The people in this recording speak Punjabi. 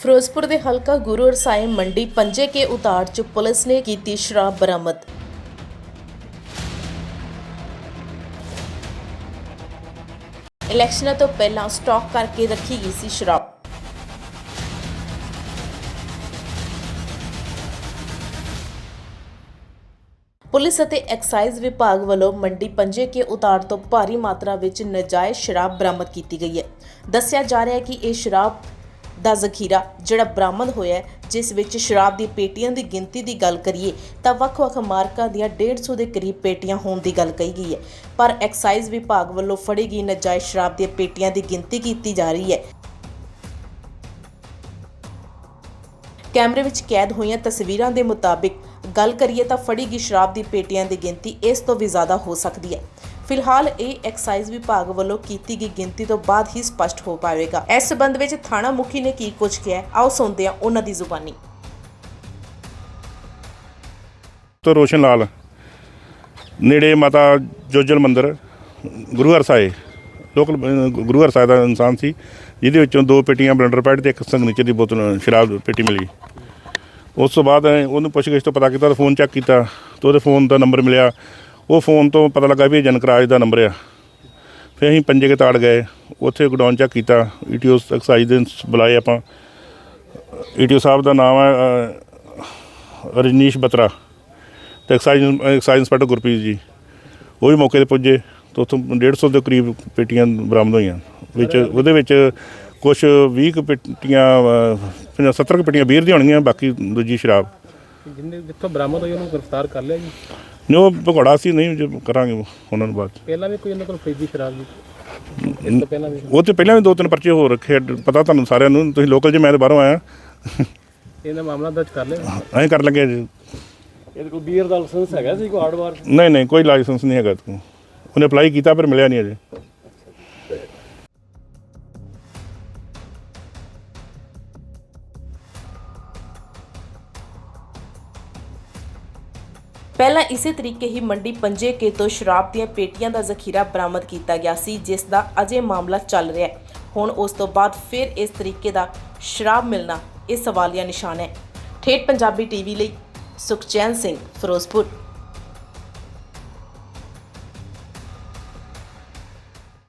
ਫਿਰੋਜ਼ਪੁਰ ਦੇ ਹਲਕਾ ਗੁਰੂ ਅਰਸਾਏ ਮੰਡੀ ਪੰਜੇ ਕੇ ਉਤਾਰ ਚ ਪੁਲਿਸ ਨੇ ਕੀਤੀ ਸ਼ਰਾਬ ਬਰਾਮਦ। ਇਲੈਕਸ਼ਨਾਂ ਤੋਂ ਪਹਿਲਾਂ ਸਟਾਕ ਕਰਕੇ ਰੱਖੀ ਗਈ ਸੀ ਸ਼ਰਾਬ। ਪੁਲਿਸ ਅਤੇ ਐਕਸਾਈਜ਼ ਵਿਭਾਗ ਵੱਲੋਂ ਮੰਡੀ ਪੰਜੇ ਕੇ ਉਤਾਰ ਤੋਂ ਭਾਰੀ ਮਾਤਰਾ ਵਿੱਚ ਨਜਾਇਜ਼ ਸ਼ਰਾਬ ਬਰਾਮਦ ਕੀਤੀ ਗਈ ਹੈ। ਦੱਸਿਆ ਜਾ ਰਿਹਾ ਹੈ ਕਿ ਇਹ ਸ਼ਰਾਬ ਦਾ ਜ਼ਖੀਰਾ ਜਿਹੜਾ ਬਰਾਮਦ ਹੋਇਆ ਜਿਸ ਵਿੱਚ ਸ਼ਰਾਬ ਦੀ ਪੇਟੀਆਂ ਦੀ ਗਿਣਤੀ ਦੀ ਗੱਲ ਕਰੀਏ ਤਾਂ ਵੱਖ-ਵੱਖ ਮਾਰਕਾਂ ਦੀਆਂ 150 ਦੇ ਕਰੀਬ ਪੇਟੀਆਂ ਹੋਣ ਦੀ ਗੱਲ ਕਹੀ ਗਈ ਹੈ। ਪਰ ਐਕਸਾਈਜ਼ ਵਿਭਾਗ ਵੱਲੋਂ ਫੜੀ ਗਈ ਨਜਾਇਜ਼ ਸ਼ਰਾਬ ਦੀਆਂ ਪੇਟੀਆਂ ਦੀ ਗਿਣਤੀ ਕੀਤੀ ਜਾ ਰਹੀ ਹੈ। ਕੈਮਰੇ ਵਿੱਚ ਕੈਦ ਹੋਈਆਂ ਤਸਵੀਰਾਂ ਦੇ ਮੁਤਾਬਿਕ ਗੱਲ ਕਰੀਏ ਤਾਂ ਫੜੀ ਗਈ ਸ਼ਰਾਬ ਦੀ ਪੇਟੀਆਂ ਦੀ ਗਿਣਤੀ ਇਸ ਤੋਂ ਵੀ ਜ਼ਿਆਦਾ ਹੋ ਸਕਦੀ ਹੈ। ਫਿਲਹਾਲ ਇਹ ਐਕਸਾਈਜ਼ ਵਿਭਾਗ ਵੱਲੋਂ ਕੀਤੀ ਗਈ ਗਿਣਤੀ ਤੋਂ ਬਾਅਦ ਹੀ ਸਪਸ਼ਟ ਹੋ ਪਾਵੇਗਾ। ਇਸ ਸਬੰਧ ਵਿੱਚ ਥਾਣਾ ਮੁਖੀ ਨੇ ਕੀ ਕੁਝ ਕਿਹਾ ਆਓ ਸੁਣਦੇ ਹਾਂ ਉਹਨਾਂ ਦੀ ਜ਼ੁਬਾਨੀ। ਤੋਂ ਰੋਸ਼ਨ ਲਾਲ ਨੇੜੇ ਮਾਤਾ ਜੋਜਲ ਮੰਦਿਰ ਗੁਰੂ ਹਰਸਾਏ ਲੋਕਲ ਅਹ, ਗੁਰੂ ਹਰਸਾਏ ਦਾ ਇਨਸਾਨ ਸੀ ਜਿਹਦੇ ਵਿੱਚੋਂ ਦੋ ਪੇਟੀਆਂ ਬਲੰਡਰ ਪੈਡ ਤੇ ਇੱਕ ਸਿਗਨੇਚਰ ਦੀ ਬੋਤਲ ਸ਼ਰਾਬ ਪੇਟੀ ਮਿਲੀ। ਉਸ ਤੋਂ ਬਾਅਦ ਉਹਨੂੰ ਪੁੱਛਗਿੱਛ ਤੋਂ ਪਤਾ ਕੀਤਾ ਤਾਂ ਫੋਨ ਚੈੱਕ ਕੀਤਾ ਤਾਂ ਉਹਦੇ ਫੋਨ ਦਾ ਨੰਬਰ ਮਿਲਿਆ। ਉਹ ਫੋਨ ਤੋਂ ਪਤਾ ਲੱਗਾ ਵੀ ਇਹ ਜਨਕਰਾਜ ਦਾ ਨੰਬਰ ਆ। ਫਿਰ ਅਸੀਂ ਪੰਜੇ ਕੇ ਤਾੜ ਗਏ ਉੱਥੇ ਗਡਾਊਨ ਚੈੱਕ ਕੀਤਾ ਈਟੀਓ ਐਕਸਾਈਜ਼ ਦੇ ਬੁਲਾਏ ਆਪਾਂ। ਈਟੀਓ ਸਾਹਿਬ ਦਾ ਨਾਮ ਹੈ ਰਜਨੀਸ਼ ਬਤਰਾ ਤੇ exercise excise inspector Gurpreet ji. ਉਹ ਵੀ ਮੌਕੇ ਤੇ ਪੁੱਜੇ ਤੇ ਉੱਥੋਂ 150 ਦੇ ਕਰੀਬ ਪੇਟੀਆਂ ਬਰਾਮਦ ਹੋਈਆਂ ਵਿੱਚ ਉਹਦੇ ਵਿੱਚ ਕੁਝ 20 ਕੁ ਪੇਟੀਆਂ ਅਹ, 70 ਕੁ ਪੇਟੀਆਂ ਬੀਅਰ ਦੀਆਂ ਹੋਣਗੀਆਂ ਬਾਕੀ ਦੂਜੀ ਸ਼ਰਾਬ। ਜਿੰਨੇ ਜਿੱਥੋਂ ਬਰਾਮਦ ਹੋਈ ਉਹਨੂੰ ਗ੍ਰਿਫਤਾਰ ਕਰ ਲਿਆ ਜੀ? ਨੇ ਉਹ ਭਗੌੜਾ ਸੀ ਨਹੀਂ ਜੇ ਕਰਾਂਗੇ ਉਹਨਾਂ ਨੂੰ ਬਾਅਦ 'ਚ। ਪਹਿਲਾਂ ਵੀ ਕੋਈ ਉਹਨਾਂ ਕੋਲ ਫਰੀਦੀ ਸ਼ਰਾਬ ਜੀ ਇਸ ਤੋਂ ਪਹਿਲਾਂ ਵੀ ਉਹ ਤੇ ਪਹਿਲਾਂ ਵੀ ਦੋ ਤਿੰਨ ਪਰਚੇ ਹੋ ਰੱਖੇ ਆ, ਪਤਾ ਤੁਹਾਨੂੰ ਸਾਰਿਆਂ ਨੂੰ ਤੁਸੀਂ ਲੋਕਲ ਜੇ ਮੈਂ ਤਾਂ ਬਾਹਰੋਂ ਆਇਆ। ਇਹਦਾ ਮਾਮਲਾ ਦਰਜ ਕਰ ਲਿਆ? ਐਂ ਕਰ ਲੱਗੇ ਜੀ। ਇਹਦੇ ਕੋਲ ਬੀਅਰ ਦਾ ਲਾਇਸੈਂਸ ਹੈਗਾ ਸੀ ਕੋਈ ਹਾਰਡਵਾਰ ਨਹੀਂ ਨਹੀਂ ਕੋਈ ਲਾਇਸੈਂਸ ਨਹੀਂ ਹੈਗਾ ਤੂੰ ਉਹਨੇ ਅਪਲਾਈ ਕੀਤਾ ਪਰ ਮਿਲਿਆ ਨਹੀਂ ਅਜੇ। ਪਹਿਲਾਂ ਇਸੇ ਤਰੀਕੇ ਹੀ ਮੰਡੀ ਪੰਜੇ ਕੇ ਤੋਂ ਸ਼ਰਾਬ ਦੀਆਂ ਪੇਟੀਆਂ ਦਾ ਜ਼ਖੀਰਾ ਬਰਾਮਦ ਕੀਤਾ ਗਿਆ ਸੀ, ਜਿਸ ਦਾ ਅਜੇ ਮਾਮਲਾ ਚੱਲ ਰਿਹਾ ਹੈ। ਹੁਣ ਉਸ ਤੋਂ ਬਾਅਦ ਫਿਰ ਇਸ ਤਰੀਕੇ ਦਾ ਸ਼ਰਾਬ ਮਿਲਣਾ ਇਹ ਸਵਾਲੀਆ ਨਿਸ਼ਾਨ ਹੈ। ਠੇਠ ਪੰਜਾਬੀ ਟੀਵੀ ਲਈ ਸੁਖਚੈਨ ਸਿੰਘ, ਫਿਰੋਜ਼ਪੁਰ।